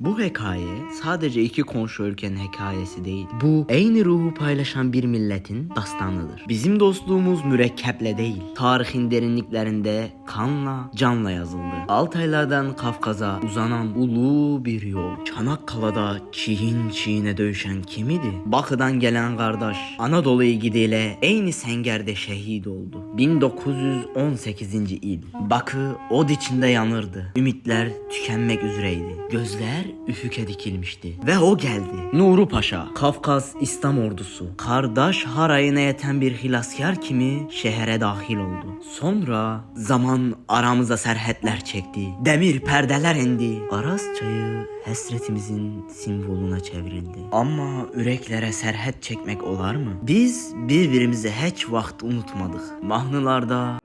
Bu hikaye sadece iki komşu ülkenin hikayesi değil. Bu aynı ruhu paylaşan bir milletin dastanıdır. Bizim dostluğumuz mürekkeple değil, tarihin derinliklerinde kanla, canla yazıldı. Altaylardan Kafkas'a uzanan ulu bir yol. Çanakkale'da çiğin çiğine dövüşen kim idi? Bakı'dan gelen kardeş Anadolu gidiyle aynı sengerde şehit oldu. 1918. il. Bakı od içinde yanırdı. Ümitler tükenmek üzereydi. Gözler üfüke dikilmişti. Ve o geldi. Nuru Paşa, Kafkas İslam ordusu. Kardeş harayına yeten bir hilaskar kimi şehre dahil oldu. Sonra zaman aramıza serhetler çekti. Demir perdeler indi. Aras çayı hasretimizin simvoluna çevrildi. Ama yüreklere serhet çekmek olar mı? Biz birbirimizi hiç vakit unutmadık. Mahnılarda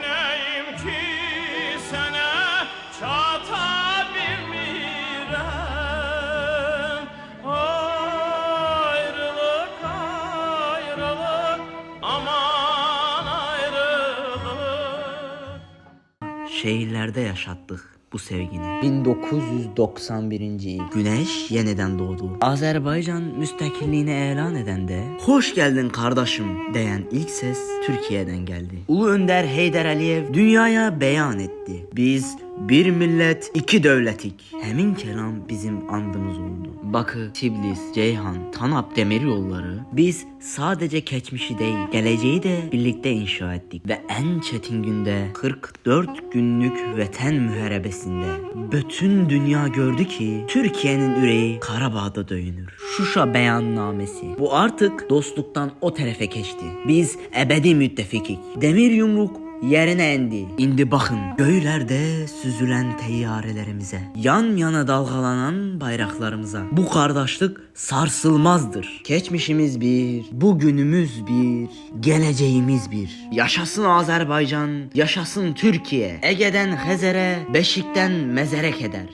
Neyleyim ki şehirlerde yaşattık bu sevgini. 1991. yıl Güneş yeniden doğdu. Azerbaycan müstakilliğini ilan edende hoş geldin kardeşim diyen ilk ses Türkiye'den geldi. Ulu Önder Heydar Aliyev dünyaya beyan etti. Biz bir millet, iki devletik. Hemin kelam bizim andımız oldu. Bakı, Tiblis, Ceyhan, Tanap demir yolları biz sadece geçmişi değil, geleceği de birlikte inşa ettik. Ve en çetin günde 44 günlük vatan müharebesinde bütün dünya gördü ki Türkiye'nin yüreği Karabağ'da döyünür. Şuşa beyannamesi. Bu artık dostluktan o tarafa geçti. Biz ebedi müttefikik. Demir yumruk yerine indi. İndi bakın göylerde süzülen teyyarelerimize, yan yana dalgalanan bayraklarımıza. Bu kardeşlik sarsılmazdır. Geçmişimiz bir, bugünümüz bir, geleceğimiz bir. Yaşasın Azerbaycan, yaşasın Türkiye. Ege'den Hezer'e, Beşik'ten mezere keder.